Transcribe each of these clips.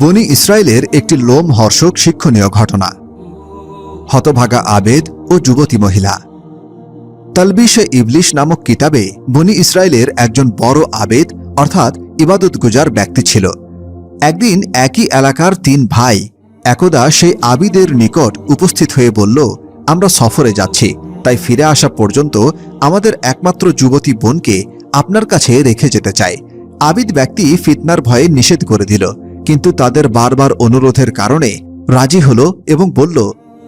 বনি ইসরায়েলের একটি লোম হর্ষক শিক্ষণীয় ঘটনা। হতভাগা আবেদ ও যুবতী মহিলা। তালবিশে ইবলিশ নামক কিতাবে বনি ইসরায়েলের একজন বড় আবেদ, অর্থাৎ ইবাদত গুজার ব্যক্তি ছিল। একদিন একই এলাকার তিন ভাই একদা সেই আবিদের নিকট উপস্থিত হয়ে বলল, আমরা সফরে যাচ্ছি, তাই ফিরে আসা পর্যন্ত আমাদের একমাত্র যুবতী বোনকে আপনার কাছে রেখে যেতে চাই। আবিদ ব্যক্তি ফিতনার ভয়ে নিষেধ করে দিল। কিন্তু তাদের বারবার অনুরোধের কারণে রাজি হল এবং বলল,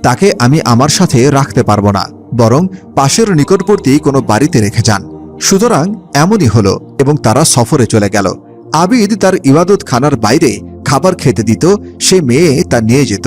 তাকে আমি আমার সাথে রাখতে পারব না, বরং পাশের নিকটবর্তী কোনো বাড়িতে রেখে যান। সুতরাং এমনই হলো এবং তারা সফরে চলে গেল। আবিদ তার ইবাদত খানার বাইরে খাবার খেতে দিত, সে মেয়ে তা নিয়ে যেত।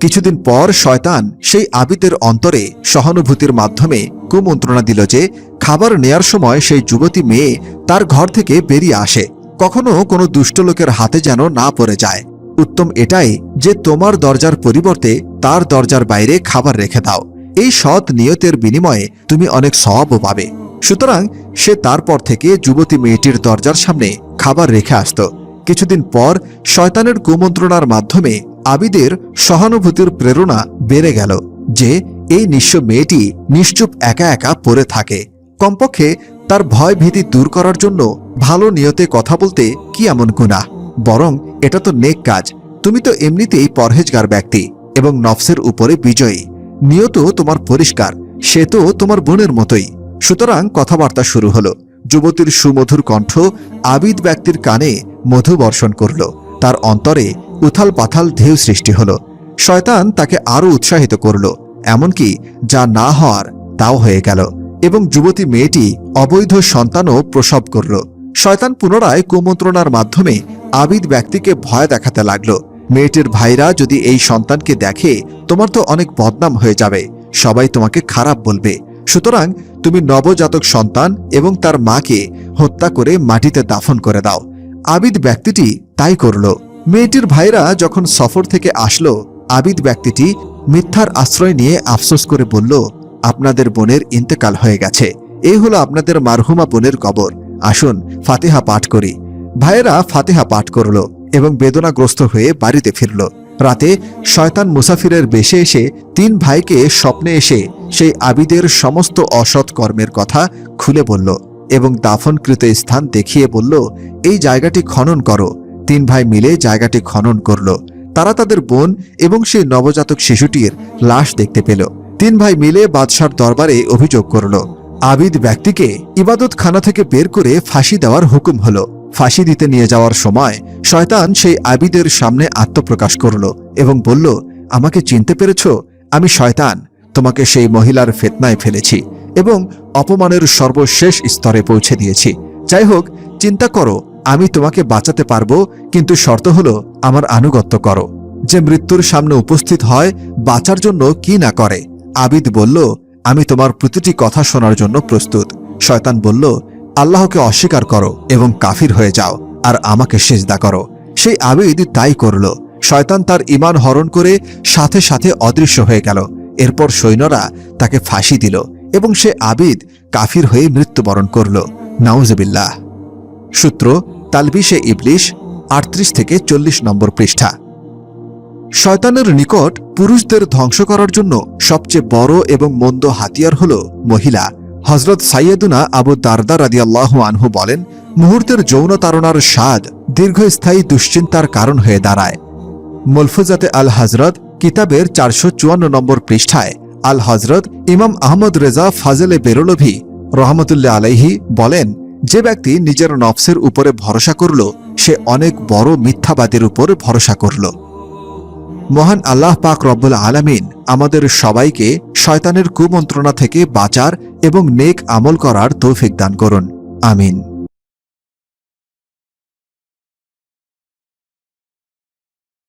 কিছুদিন পর শয়তান সেই আবিদের অন্তরে সহানুভূতির মাধ্যমে কুমন্ত্রণা দিল যে, খাবার নেয়ার সময় সেই যুবতী মেয়ে তার ঘর থেকে বেরিয়ে আসে। কখনো কোনো দুষ্ট লোকের হাতে যেন না পড়ে যায়। উত্তম এটাই যে তোমার দরজার পরিবর্তে তার দরজার বাইরে খাবার রেখে দাও। এই সৎ নিয়তের বিনিময়ে তুমি অনেক সওয়াবও পাবে। সুতরাং সে তারপর থেকে যুবতী মেয়েটির দরজার সামনে খাবার রেখে আসত। কিছুদিন পর শয়তানের কুমন্ত্রণার মাধ্যমে আবিদের সহানুভূতির প্রেরণা বেড়ে গেল যে এই নিঃস্ব মেয়েটি নিশ্চুপ একা একা পড়ে থাকে। কমপক্ষে তার ভয় ভীতি দূর করার জন্য ভালো নিয়তে কথা বলতে কি এমন গুনাহ বরং এটা তো নেক কাজ। তুমি তো এমনিতেই পরহেজগার ব্যক্তি এবং নফসের উপরে বিজয়ী। নিয়ত তোমার পরিষ্কার সে তো তোমার বোনের মতোই। সুতরাং কথাবার্তা শুরু হলো। যুবতীর সুমধুর কণ্ঠ আবিদ ব্যক্তির কানে মধু বর্ষণ করল। তার অন্তরে উথাল পাথাল ঢেউ সৃষ্টি হলো। শয়তান তাকে আরও উৎসাহিত করল, এমনকি যা না হওয়ার তাও হয়ে গেল। এবং যুবতী মেয়েটি অবৈধ সন্তানও প্রসব করল। শয়তান পুনরায় কুমন্ত্রণার মাধ্যমে আবিদ ব্যক্তিকে ভয় দেখাতে লাগল। মেয়েটির ভাইরা যদি এই সন্তানকে দেখে, তোমার তো অনেক বদনাম হয়ে যাবে। সবাই তোমাকে খারাপ বলবে। সুতরাং তুমি নবজাতক সন্তান এবং তার মাকে হত্যা করে মাটিতে দাফন করে দাও। আবিদ ব্যক্তিটি তাই করল। মেয়েটির ভাইরা যখন সফর থেকে আসলো, আবিদ ব্যক্তিটি মিথ্যার আশ্রয় নিয়ে আফসোস করে বলল আপনাদের বোনের ইন্তেকাল হয়ে গেছে। এই হলো আপনাদের মারহুমা বোনের কবর। আসুন, ফাতেহা পাঠ করি। ভাইয়েরা ফাতেহা পাঠ করল এবং বেদনাগ্রস্ত হয়ে বাড়িতে ফিরল। রাতে শয়তান মুসাফিরের বেশে এসে তিন ভাইকে স্বপ্নে এসে সেই আবিদের সমস্ত অসৎ কর্মের কথা খুলে বলল এবং দাফনকৃত স্থান দেখিয়ে বলল, এই জায়গাটি খনন করো। তিন ভাই মিলে জায়গাটি খনন করল। তারা তাদের বোন এবং সেই নবজাতক শিশুটির লাশ দেখতে পেল। তিন ভাই মিলে বাদশার দরবারে অভিযোগ করল। আবিদ ব্যক্তিকে ইবাদত খানা থেকে বের করে ফাঁসি দেওয়ার হুকুম হলো। ফাঁসি দিতে নিয়ে যাওয়ার সময় শয়তান সেই আবিদের সামনে আত্মপ্রকাশ করল এবং বলল, আমাকে চিনতে পেরেছ? আমি শয়তান। তোমাকে সেই মহিলার ফেতনায় ফেলেছি এবং অপমানের সর্বশেষ স্তরে পৌঁছে দিয়েছি। যাই হোক, চিন্তা করো, আমি তোমাকে বাঁচাতে পারব, কিন্তু শর্ত হলো আমার আনুগত্য করো। যে মৃত্যুর সামনে উপস্থিত হয়, বাঁচার জন্য কি না করে? আবিদ বলল, আমি তোমার প্রতিটি কথা শোনার জন্য প্রস্তুত। শয়তান বলল, আল্লাহকে অস্বীকার করো এবং কাফির হয়ে যাও আর আমাকে সেজদা করো। সেই আবিদ তাই করল। শয়তান তার ইমান হরণ করে সাথে সাথে অদৃশ্য হয়ে গেল। এরপর সৈন্যরা তাকে ফাঁসি দিল এবং সে আবিদ কাফির হয়ে মৃত্যুবরণ করল। নাউজবিল্লাহ। সূত্র, তালবিশে ইবলিশ আটত্রিশ থেকে চল্লিশ নম্বর পৃষ্ঠা। শয়তানের নিকট পুরুষদের ধ্বংস করার জন্য সবচেয়ে বড় এবং মন্দ হাতিয়ার হল মহিলা। হজরত সাইয়েদুনা আবু দারদা রাদিয়াল্লাহ আনহু বলেন, মুহূর্তের যৌন তাড়নার স্বাদ দীর্ঘস্থায়ী দুশ্চিন্তার কারণ হয়ে দাঁড়ায়। মলফুজাতে আল হজরত কিতাবের চারশো চুয়ান্ন নম্বর পৃষ্ঠায় আল হজরত ইমাম আহমদ রেজা ফাজেলে বেরোলভি রহমতুল্লাহ আলাইহি বলেন, যে ব্যক্তি নিজের নফসের উপরে ভরসা করল, সে অনেক বড় মিথ্যাবাদীর উপর ভরসা করল। মহান আল্লাহ পাক রব্বুল আলামিন আমাদের সবাইকে শয়তানের কুমন্ত্রণা থেকে বাঁচার এবং নেক আমল করার তৌফিক দান করুন। আমিন।